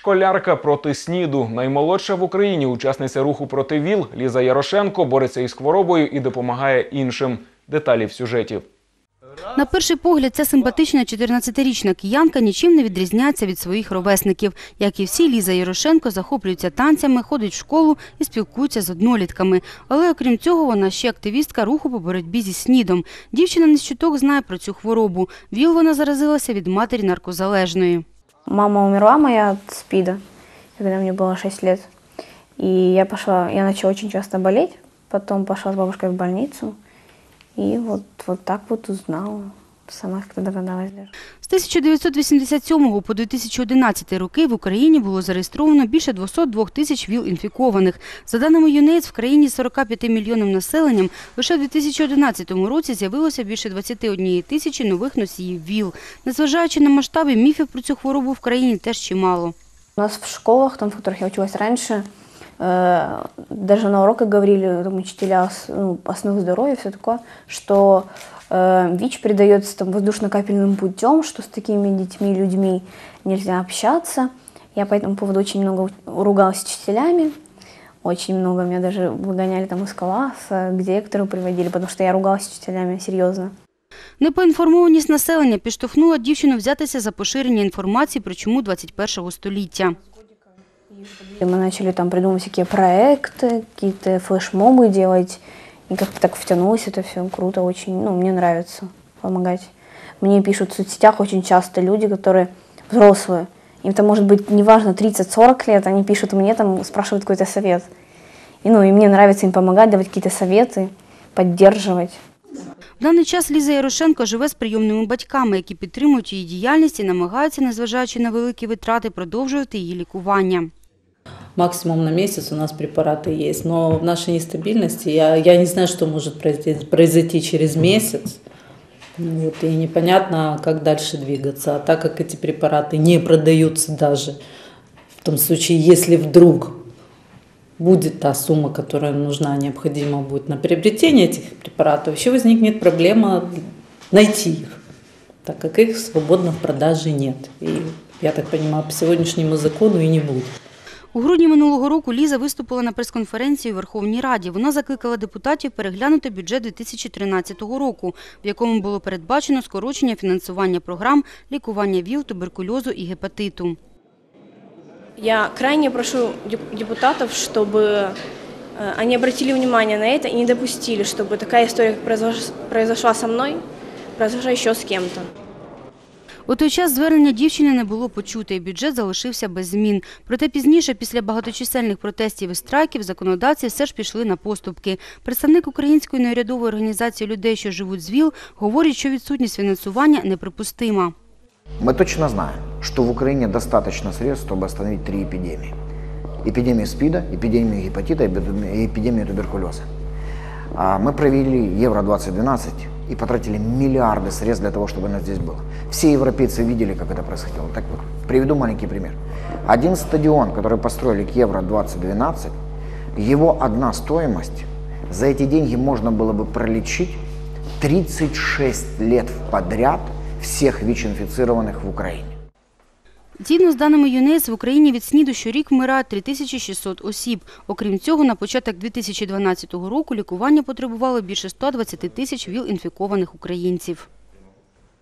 Школярка проти СНІДу. Наймолодша в Україні учасниця руху проти ВІЛ Ліза Ярошенко бореться із хворобою і допомагає іншим. Деталі в сюжеті. На перший погляд, ця симпатична 14-річна киянка нічим не відрізняється від своїх ровесників. Як і всі, Ліза Ярошенко захоплюється танцями, ходить в школу і спілкується з однолітками. Але окрім цього, вона ще активістка руху по боротьбі зі СНІДом. Дівчина не з чуток знає про цю хворобу. ВІЛ вона заразилася від матері наркозалежної. Мама умерла моя от СПИДа, когда мне было 6 лет. И я пошла, я начала очень часто болеть, потом пошла с бабушкой в больницу. И вот, вот так вот узнала, сама догадалась даже. З 1987 по 2011 роки в Україні було зареєстровано більше 202 тисяч ВІЛ-інфікованих. За даними ЮНЕЙДС, в країні з 45 мільйонним населенням лише в 2011 році з'явилося більше 21 тисячі нових носіїв ВІЛ. Незважаючи на масштаби, міфів про цю хворобу в країні теж чимало. У нас в школах, там, в которых я училась раньше, э, даже на уроках говорили там, учителя ос- ну, основы здоровья, все такое, что э, ВИЧ передается там, воздушно-капельным путем, что с такими детьми, людьми нельзя общаться. Я по этому поводу очень много у- ругалась с учителями, очень много меня даже выгоняли там из класса, к директору приводили, потому что я ругалась с учителями серьезно. Непоінформованість населення підштовхнула дівчину взятися за поширення інформації про чуму 21 століття. И мы начали там придумывать всякие проекты, какие-то флешмобы делать. И как-то так втянулось это все круто, очень, ну, мне нравится помогать. Мне пишут в соцсетях очень часто люди, которые взрослые. Им там может быть, неважно, 30-40 лет, они пишут мне, там спрашивают какой-то совет. И, ну, и мне нравится им помогать, давать какие-то советы, поддерживать. В даний час Ліза Ярошенко живе з прийомними батьками, які підтримують її діяльність і намагаються, незважаючи на великі витрати, продовжувати її лікування. Максимум на месяц у нас препараты есть. Но в нашей нестабильности я, я не знаю, что может произойти, произойти через месяц. Вот, и непонятно, как дальше двигаться. А так как эти препараты не продаются даже в том случае, если вдруг будет та сумма, которая нужна, необходима будет на приобретение этих препаратов, еще возникнет проблема найти их, так как их свободно в продаже нет. И, я так понимаю, по сегодняшнему закону и не будет. У грудні минулого року Ліза виступила на прес-конференції у Верховній Раді. Вона закликала депутатів переглянути бюджет 2013 року, в якому було передбачено скорочення фінансування програм лікування ВІЛ, туберкульозу і гепатиту. Я крайне прошу деп- депутатов, чтобы э, они обратили внимание на это и не допустили, чтобы такая история, как произош- произошла со мной, произошла еще с кем-то. У той час звернення дівчини не було почуте, і бюджет залишився без змін. Проте пізніше, після багаточисельних протестів і страйків, законодавці все ж пішли на поступки. Представник української неурядової організації людей, що живуть з ВІЛ, говорить, що відсутність фінансування неприпустима. Мы точно знаем, что в Украине достаточно средств, чтобы остановить три эпидемии. Эпидемию СПИДа, эпидемию гепатита и эпидемию- и эпидемию туберкулеза. А Мы провели Евро-2012 и потратили миллиарды средств для того, чтобы она здесь была. Все европейцы видели, как это происходило. Так вот, приведу маленький пример. Один стадион, который построили к Евро-2012, его одна стоимость, за эти деньги можно было бы пролечить 36 лет подряд всех ВИЧ-инфицированных в Украине. Згідно з даними ЮНЕС, в Україні від СНІДу щорік вмирає 3600 осіб. Окрім цього, на початок 2012 року лікування потребувало більше 120 тисяч ВІЛ-інфікованих українців.